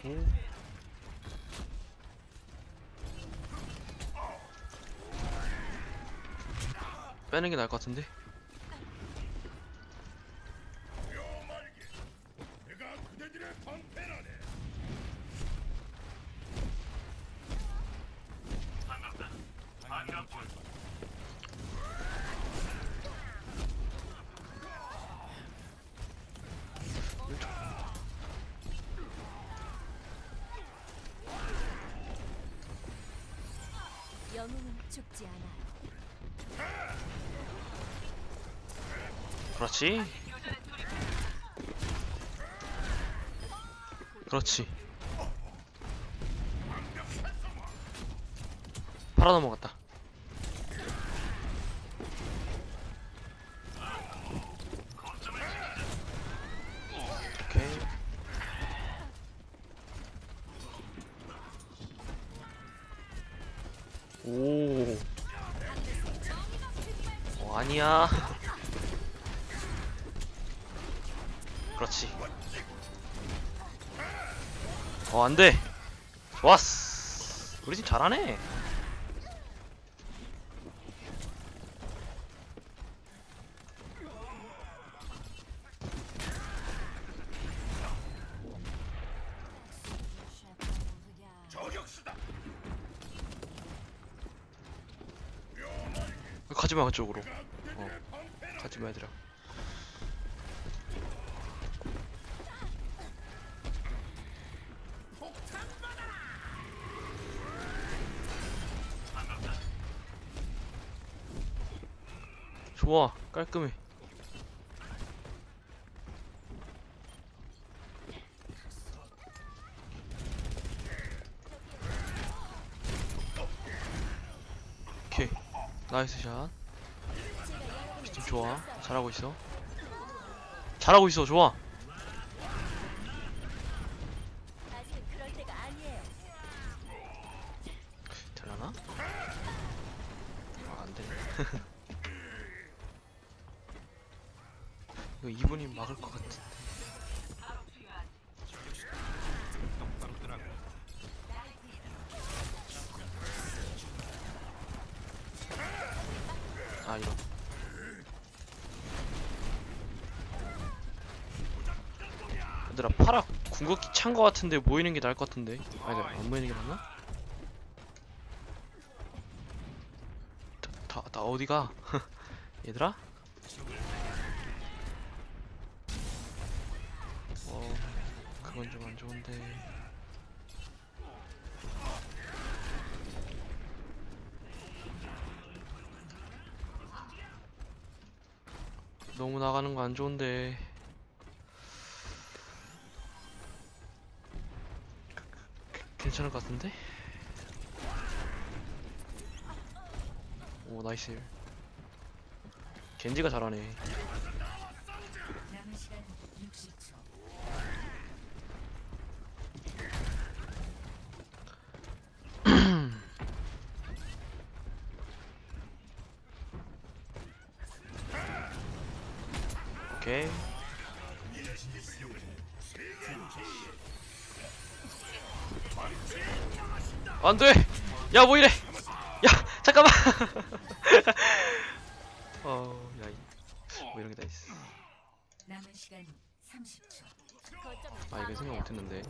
오케이. 빼는 게 나을 것 같은데. 죽지 않아요. 그렇지. 그렇지. 팔아 넘어갔다. 오케이. 오. 어, 아니야. 그렇지. 어, 안 돼. 좋았어. 우리 팀 잘하네. 가지마 그쪽으로. 어, 가지마 얘들아. 좋아 깔끔해. 오케이. 나이스 샷 좋아. 잘하고 있어. 잘하고 있어. 좋아. 되려나? 아 안되네. 이거 이분이 막을 것 같은데. 아 이런 얘들아 파라 궁극기 찬 거 같은데 모이는 게 나을 것 같은데 아니 안 모이는 게 낫나? 다, 다 어디가? 얘들아? 어, 그건 좀 안 좋은데. 너무 나가는 거 안 좋은데. 괜찮을 것 같은데? 오 나이스 겐지가 잘하네 남은 시간 60초. 오케이 안돼. 야 뭐이래. 야 잠깐만. 어야 뭐 이런 게 다 있어. 남은 시간 30초. 거점을 아 이거 생각 못했는데.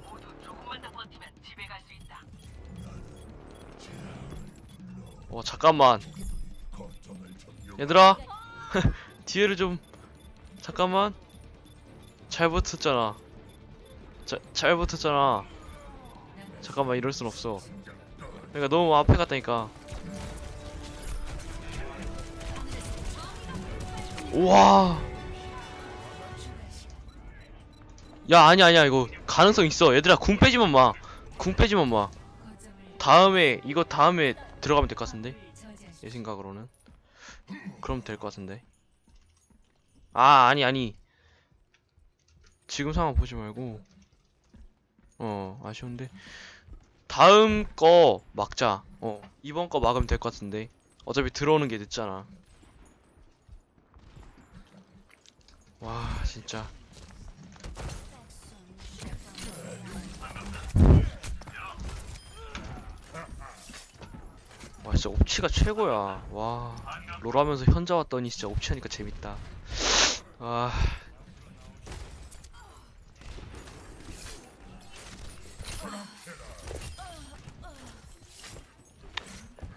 어 잠깐만. 얘들아. 뒤에를 좀 잠깐만. 잘 붙었잖아. 자, 잘 붙었잖아 잠깐만 이럴 순 없어. 그러니까 너무 앞에 갔다니까. 우와. 야 아니야 아니야. 이거 가능성 있어. 얘들아 궁 빼지만 마궁 빼지만 마. 다음에 이거 다음에 들어가면 될 것 같은데. 내 생각으로는. 그럼 될 것 같은데? 아 아니 아니. 지금 상황 보지 말고. 어 아쉬운데 다음 거 막자. 어 이번 거 막으면 될 것 같은데. 어차피 들어오는 게 늦잖아. 와 진짜. 와 진짜 옵치가 최고야. 와 롤하면서 현자 왔더니 진짜 옵치 하니까 재밌다. 아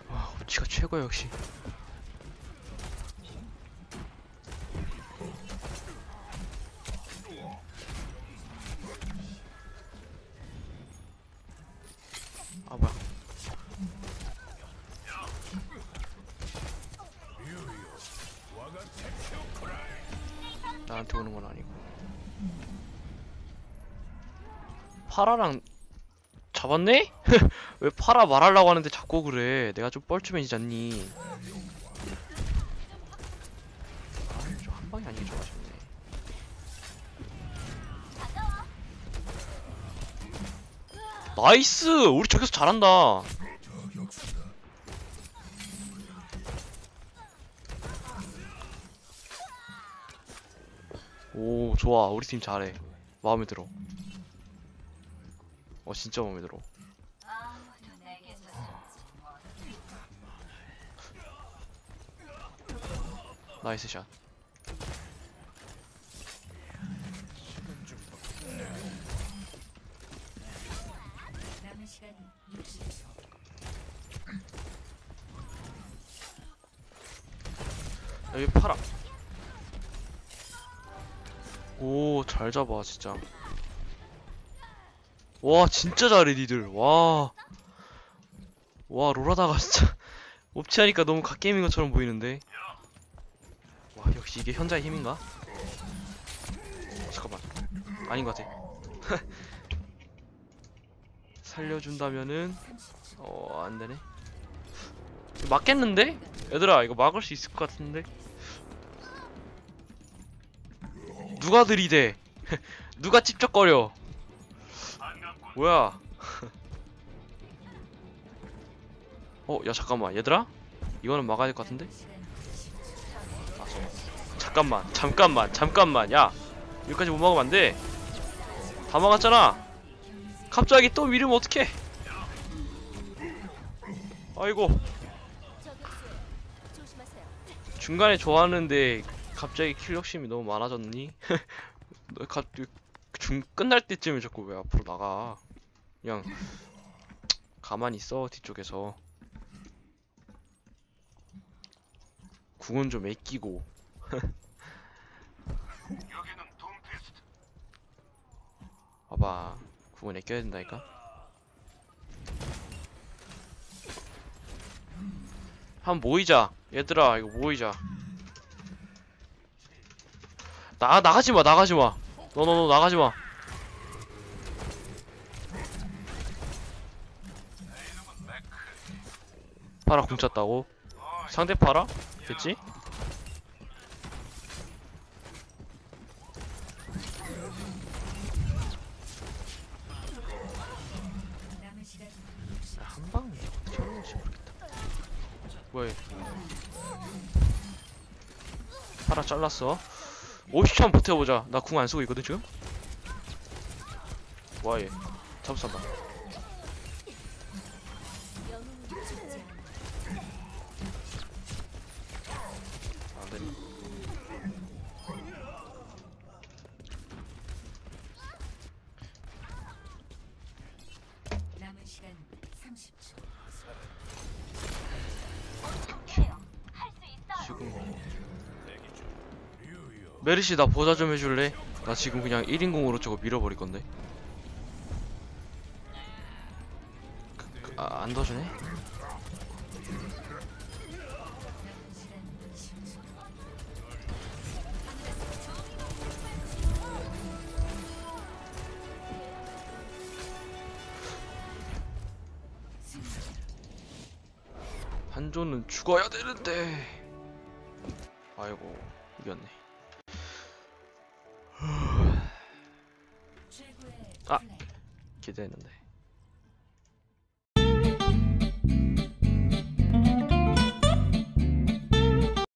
와, 옵치가 최고야 역시. 아 뭐야. 나한테 오는 건 아니고. 파라랑 잡았네? 왜 파라 말하려고 하는데 자꾸 그래? 내가 좀 뻘쭘해지지 않니? 아좀한 방이 아니게 좀 아쉽네. 나이스! 우리 저기서 잘한다. 오 좋아. 우리 팀 잘해. 마음에 들어. 어 진짜 마음에 들어 나이스 샷. 남은 시간 60초. 여기 파라 오 잘 잡아 진짜. 와 진짜 잘해 니들. 와와 롤하다가 진짜 옵치하니까 너무 갓게임인 것처럼 보이는데. 와 역시 이게 현자의 힘인가? 어, 잠깐만. 아닌 것 같아. 살려준다면은 어 안되네. 맞겠는데? 얘들아 이거 막을 수 있을 것 같은데? 누가 들이대? 누가 찝쩍거려? 뭐야? 어 야 잠깐만. 얘들아? 이거는 막아야 될 것 같은데 잠깐만 잠깐만 잠깐만 야 여기까지 못 막으면 안돼 다 막았잖아 갑자기 또 미르면 어떡해 아이고. 중간에 좋아하는데 갑자기 킬 욕심이 너무 많아졌니? 너 갑자기 중 끝날 때쯤에 자꾸 왜 앞으로 나가? 그냥 가만히 있어 뒤쪽에서 궁은 좀 아끼고 봐봐 궁은 아껴야 된다니까? 한번 모이자. 얘들아 이거 모이자. 나 나가지마 나가지마. 너너너 나가지마. 파라 궁 찼다고? 상대 파라 됐지 남은 시간 한방 어떻게 하는 건지 모르겠다 뭐야 얘 파라 잘랐어. 50초 한 버텨보자. 나 궁 안 쓰고 있거든 지금? 뭐야 얘 잡았어 봐영 메르시 나 보자 좀 해줄래? 나 지금 그냥 1인공으로 저거 밀어버릴 건데 그, 그, 아, 안 도와주네? 남은 시간 10초. 한조는 죽어야 되는데 아이고 이겼네 최고의 아. 플레이. 기대했는데